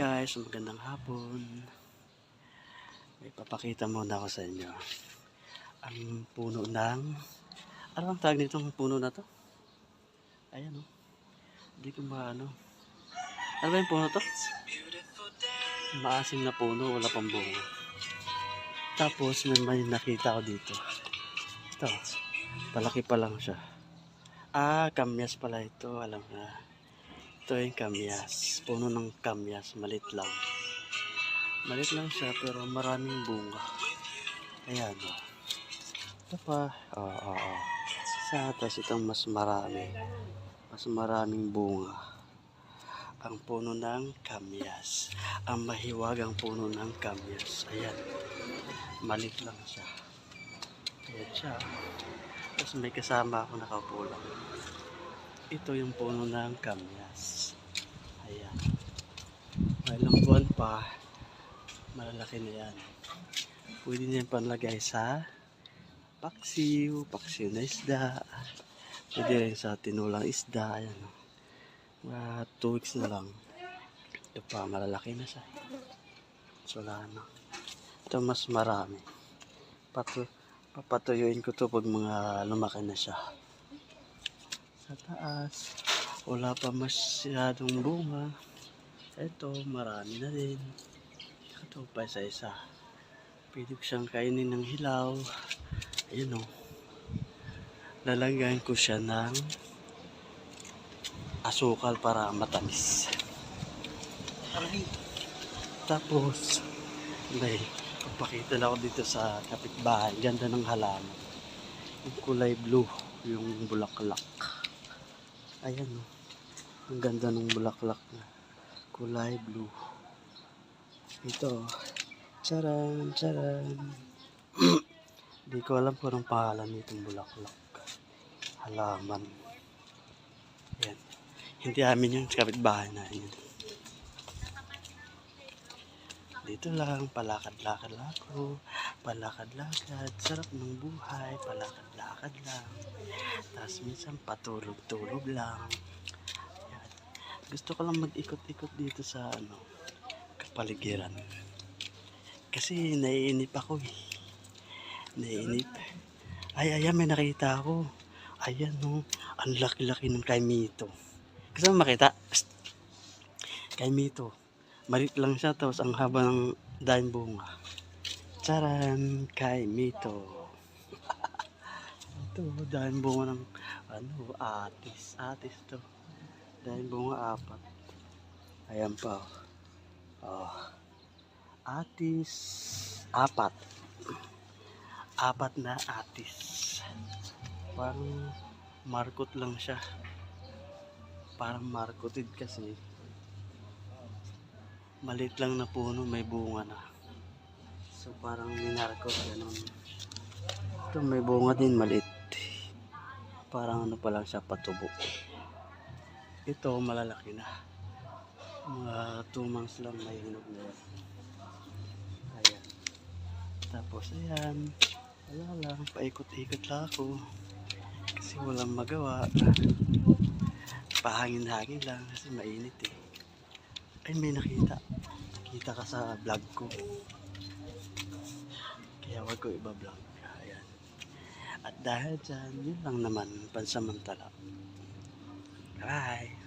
guys, magandang hapon. May papakita muna ako sa inyo. Ang puno ng... Ano ang tawag nitong puno na to? Ayan o. Hindi ko maano. Ano ba yung puno to? Maasim na puno, wala pang bunga. Tapos may, may nakita ko dito. Ito. Palaki pa lang siya. Ah, kamyas pala ito. Alam na. Ito yung kamyas. Puno ng kamyas. Malit lang. Malit lang siya pero maraming bunga. Ayan o. Ito pa. Oo, oo, oo. Sa atas itong mas marami. Mas maraming bunga. Ang puno ng kamyas. Ang mahiwagang puno ng kamyas. Ayan. Malit lang siya. Ayan siya. Tapos may kasama ako nakaupo lang. Ito yung puno ng kamyas. Ayan. Ilang buwan pa, malalaki na yan. Pwede niyan panlagay sa paksiw, paksiw na isda. Pwede rin sa tinulang isda. Ayan. Mga 2 weeks na lang. Ito pa, malalaki na siya. So, wala na. Ito mas marami. Patu papatuyuin ko to pag mga lumaki na siya. Sa taas, wala pa masyadong bunga. Ito, marami na din. Ito pa isa-isa. Pwede ko siyang kainin ng hilaw. Ayun o. Lalagyan ko siya ng asukal para matamis. Tapos, may papakita lang ako dito sa kapitbahay. Ganda ng halaman. Yung kulay blue, yung bulaklak. Ayan o. Ang ganda ng bulaklak na. Kulay blue. Ito. Charan, charan. Hindi ko alam kung anong pangalan nitong bulaklak. Halaman. Ayan. Hindi amin yung kapitbahay na yun. Dito lang, palakad-lakad lang ako. Palakad-lakad, sarap ng buhay. Palakad-lakad lang. Tapos minsan patulog-tulog lang. Yan. Gusto ko lang mag-ikot-ikot dito sa ano, kapaligiran. Kasi naiinip ako eh. Naiinip. Ay, ayan, may nakita ako. Ayan, no. Ang laki-laki ng kaimito. Gusto mo makita? Kaimito. Malit lang siya, tapos ang haba ng daing bunga. Charan! Kaimito. Ito, daing bunga ng, ano, atis. Atis to. Daing bunga apat. Ayan pa. Oh. Atis. Apat. Apat na atis. Parang markot lang siya. Parang markoted kasi malit lang na puno, may bunga na. So parang minarkot, ganun. Ito may bunga din, malit. Parang ano pa lang siya, patubo. Ito, malalaki na. Mga 2 months lang may hinog na yan. Ayan. Tapos ayan, wala lang, paikot-ikot lang ako. Kasi walang magawa. Pahangin-hangin lang kasi mainit eh. Ay, may nakita. Nakita ka sa vlog ko. Kaya wag ko iba-vlog. Ayan. At dahil dyan, yun lang naman, pansamantala. Bye!